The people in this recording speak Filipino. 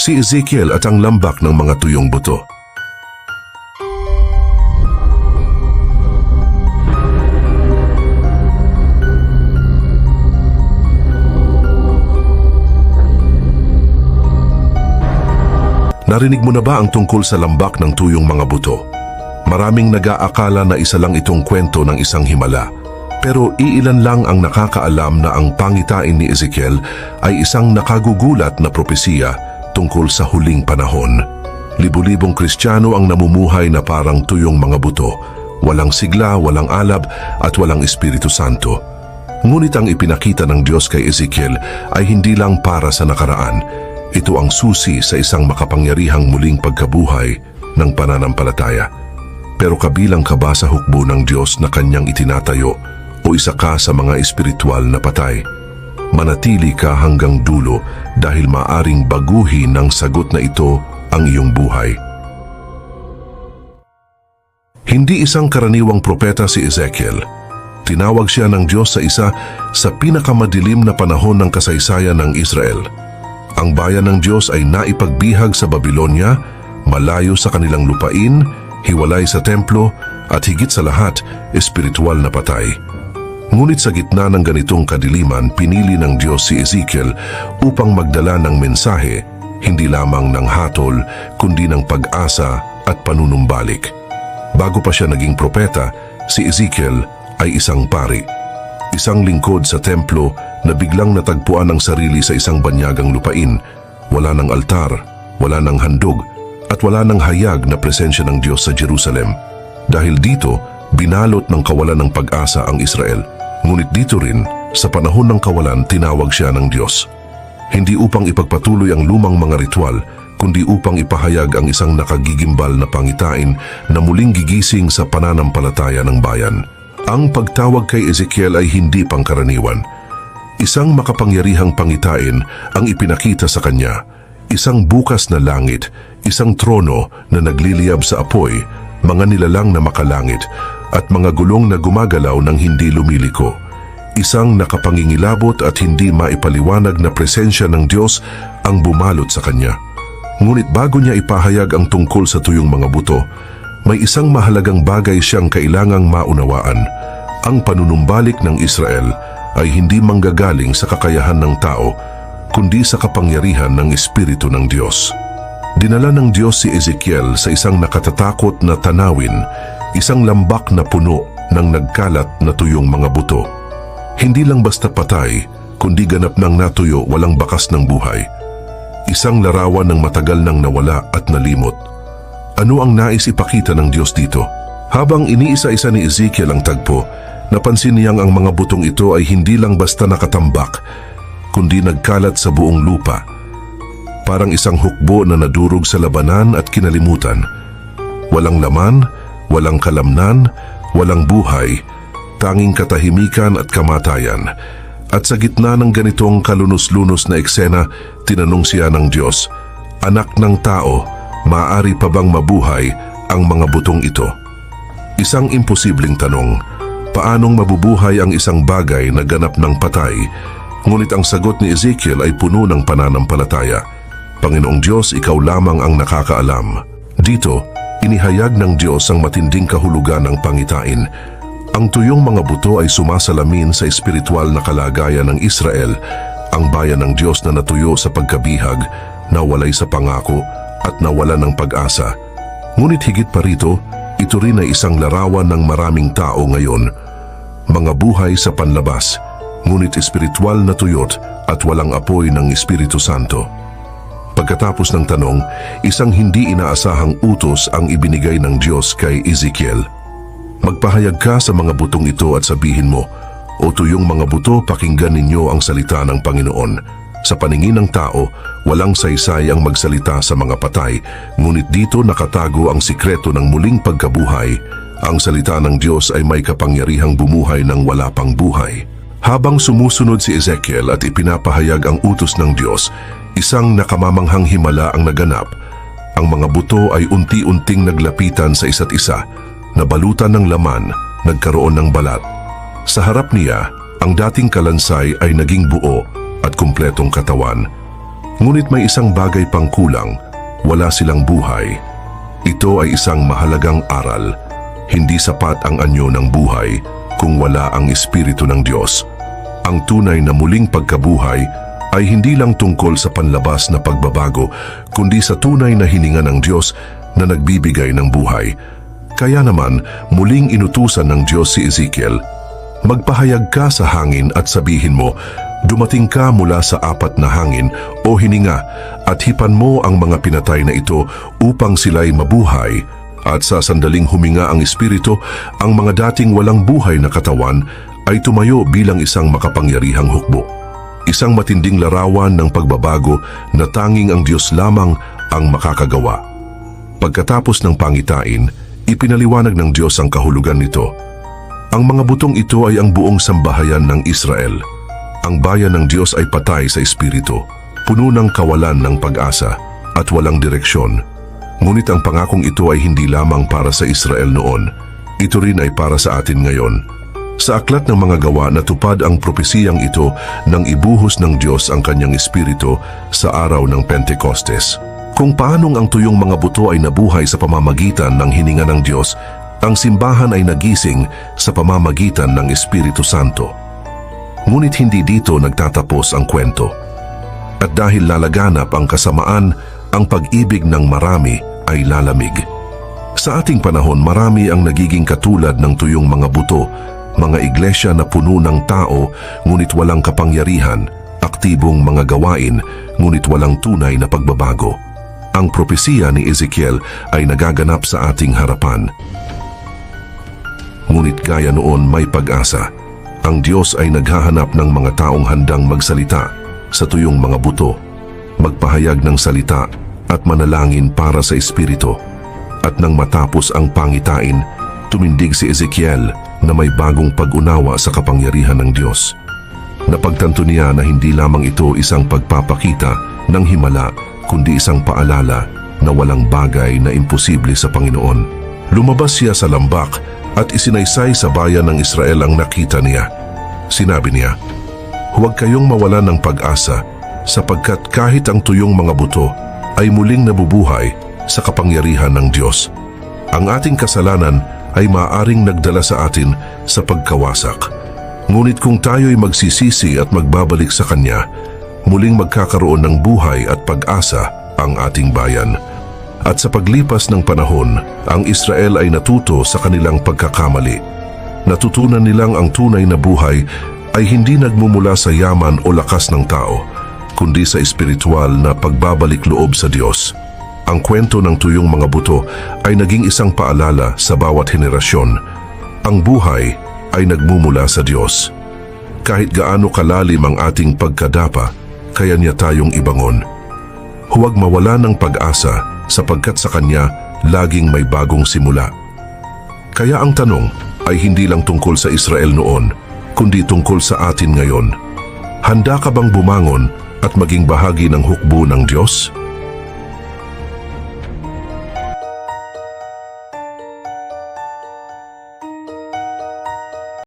si Ezekiel at ang lambak ng mga tuyong buto. Narinig mo na ba ang tungkol sa lambak ng tuyong mga buto? Maraming nag-aakala na isa lang itong kwento ng isang himala. Pero iilan lang ang nakakaalam na ang pangitain ni Ezekiel ay isang nakagugulat na propesiya tungkol sa huling panahon. Libu-libong Kristiyano ang namumuhay na parang tuyong mga buto. Walang sigla, walang alab at walang Espiritu Santo. Ngunit ang ipinakita ng Diyos kay Ezekiel ay hindi lang para sa nakaraan. Ito ang susi sa isang makapangyarihang muling pagkabuhay ng pananampalataya. Pero kabilang ka ba sa hukbo ng Diyos na kanyang itinatayo o isa ka sa mga espiritual na patay? Manatili ka hanggang dulo dahil maaring baguhin ng sagot na ito ang iyong buhay. Hindi isang karaniwang propeta si Ezekiel. Tinawag siya ng Diyos sa isa sa pinakamadilim na panahon ng kasaysayan ng Israel. Ang bayan ng Diyos ay naipagbihag sa Babylonia, malayo sa kanilang lupain, hiwalay sa templo, at higit sa lahat, espiritual na patay. Ngunit sa gitna ng ganitong kadiliman, pinili ng Diyos si Ezekiel upang magdala ng mensahe, hindi lamang ng hatol, kundi ng pag-asa at panunumbalik. Bago pa siya naging propeta, si Ezekiel ay isang pari. Isang lingkod sa templo na biglang natagpuan ang sarili sa isang banyagang lupain. Wala ng altar, wala ng handog, at wala ng hayag na presensya ng Diyos sa Jerusalem. Dahil dito, binalot ng kawalan ng pag-asa ang Israel. Ngunit dito rin, sa panahon ng kawalan, tinawag siya ng Diyos. Hindi upang ipagpatuloy ang lumang mga ritual, kundi upang ipahayag ang isang nakagigimbal na pangitain na muling gigising sa pananampalataya ng bayan. Ang pagtawag kay Ezekiel ay hindi pangkaraniwan. Isang makapangyarihang pangitain ang ipinakita sa kanya. Isang bukas na langit, isang trono na nagliliyab sa apoy, mga nilalang na makalangit, at mga gulong na gumagalaw ng hindi lumiliko. Isang nakapangingilabot at hindi maipaliwanag na presensya ng Diyos ang bumalot sa kanya. Ngunit bago niya ipahayag ang tungkol sa tuyong mga buto, may isang mahalagang bagay siyang kailangang maunawaan. Ang panunumbalik ng Israel ay hindi manggagaling sa kakayahan ng tao, kundi sa kapangyarihan ng Espiritu ng Diyos. Dinala ng Diyos si Ezekiel sa isang nakatatakot na tanawin, isang lambak na puno ng nagkalat na tuyong mga buto. Hindi lang basta patay, kundi ganap ng natuyo walang bakas ng buhay. Isang larawan ng matagal nang nawala at nalimot. Ano ang nais ipakita ng Diyos dito? Habang iniisa-isa ni Ezekiel ang tagpo, napansin niyang ang mga butong ito ay hindi lang basta nakatambak, kundi nagkalat sa buong lupa. Parang isang hukbo na nadurog sa labanan at kinalimutan. Walang laman, walang kalamnan, walang buhay, tanging katahimikan at kamatayan. At sa gitna ng ganitong kalunos-lunos na eksena, tinanong siya ng Diyos, Anak ng tao, maaari pa bang mabuhay ang mga butong ito? Isang imposibleng tanong, paanong mabubuhay ang isang bagay na ganap ng patay? Ngunit ang sagot ni Ezekiel ay puno ng pananampalataya. Panginoong Diyos, ikaw lamang ang nakakaalam. Dito, inihayag ng Diyos ang matinding kahulugan ng pangitain. Ang tuyong mga buto ay sumasalamin sa espiritual na kalagayan ng Israel, ang bayan ng Diyos na natuyo sa pagkabihag, nawalay sa pangako at nawala ng pag-asa. Ngunit higit pa rito, ito rin ay isang larawan ng maraming tao ngayon. Mga buhay sa panlabas, ngunit espiritual na tuyot at walang apoy ng Espiritu Santo. Pagkatapos ng tanong, isang hindi inaasahang utos ang ibinigay ng Diyos kay Ezekiel. Magpahayag ka sa mga butong ito at sabihin mo, O tuyong mga buto, pakinggan ninyo ang salita ng Panginoon. Sa paningin ng tao, walang saysay ang magsalita sa mga patay, ngunit dito nakatago ang sikreto ng muling pagkabuhay. Ang salita ng Diyos ay may kapangyarihang bumuhay ng wala pang buhay. Habang sumusunod si Ezekiel at ipinapahayag ang utos ng Diyos, isang nakamamanghang himala ang naganap. Ang mga buto ay unti-unting naglapitan sa isa't isa, nabalutan ng laman, nagkaroon ng balat. Sa harap niya, ang dating kalansay ay naging buo at kumpletong katawan. Ngunit may isang bagay pang kulang, wala silang buhay. Ito ay isang mahalagang aral. Hindi sapat ang anyo ng buhay kung wala ang Espiritu ng Diyos. Ang tunay na muling pagkabuhay ay hindi lang tungkol sa panlabas na pagbabago, kundi sa tunay na hininga ng Diyos na nagbibigay ng buhay. Kaya naman, muling inutusan ng Diyos si Ezekiel, Magpahayag ka sa hangin at sabihin mo, Dumating ka mula sa apat na hangin o hininga at hipan mo ang mga pinatay na ito upang sila'y mabuhay at sa sandaling huminga ang espiritu, ang mga dating walang buhay na katawan ay tumayo bilang isang makapangyarihang hukbo. Isang matinding larawan ng pagbabago na tanging ang Diyos lamang ang makakagawa. Pagkatapos ng pangitain, ipinaliwanag ng Diyos ang kahulugan nito. Ang mga butong ito ay ang buong sambahayan ng Israel. Ang bayan ng Diyos ay patay sa espiritu, puno ng kawalan ng pag-asa at walang direksyon. Ngunit ang pangakong ito ay hindi lamang para sa Israel noon. Ito rin ay para sa atin ngayon. Sa aklat ng mga gawa natupad ang propesiyang ito nang ibuhos ng Diyos ang kanyang espiritu sa araw ng Pentecostes. Kung paanong ang tuyong mga buto ay nabuhay sa pamamagitan ng hininga ng Diyos, ang simbahan ay nagising sa pamamagitan ng Espiritu Santo. Ngunit hindi dito nagtatapos ang kwento. At dahil lalaganap ang kasamaan, ang pag-ibig ng marami ay lalamig. Sa ating panahon, marami ang nagiging katulad ng tuyong mga buto, mga iglesia na puno ng tao ngunit walang kapangyarihan, aktibong mga gawain ngunit walang tunay na pagbabago. Ang propesiya ni Ezekiel ay nagaganap sa ating harapan. Ngunit gaya noon may pag-asa. Ang Diyos ay naghahanap ng mga taong handang magsalita sa tuyong mga buto, magpahayag ng salita at manalangin para sa Espiritu. At nang matapos ang pangitain, tumindig si Ezekiel na may bagong pag-unawa sa kapangyarihan ng Diyos. Napagtanto niya na hindi lamang ito isang pagpapakita ng himala, kundi isang paalala na walang bagay na imposible sa Panginoon. Lumabas siya sa lambak at isinaysay sa bayan ng Israel ang nakita niya. Sinabi niya, Huwag kayong mawalan ng pag-asa sapagkat kahit ang tuyong mga buto ay muling nabubuhay sa kapangyarihan ng Diyos. Ang ating kasalanan ay maaring nagdala sa atin sa pagkawasak. Ngunit kung tayo'y magsisisi at magbabalik sa Kanya, muling magkakaroon ng buhay at pag-asa ang ating bayan. At sa paglipas ng panahon, ang Israel ay natuto sa kanilang pagkakamali. Natutunan nilang ang tunay na buhay ay hindi nagmumula sa yaman o lakas ng tao, kundi sa espiritual na pagbabalik loob sa Diyos. Ang kwento ng tuyong mga buto ay naging isang paalala sa bawat henerasyon. Ang buhay ay nagmumula sa Diyos. Kahit gaano kalalim ang ating pagkadapa, kaya niya tayong ibangon. Huwag mawala ng pag-asa sapagkat sa Kanya laging may bagong simula. Kaya ang tanong ay hindi lang tungkol sa Israel noon, kundi tungkol sa atin ngayon. Handa ka bang bumangon at maging bahagi ng hukbo ng Diyos?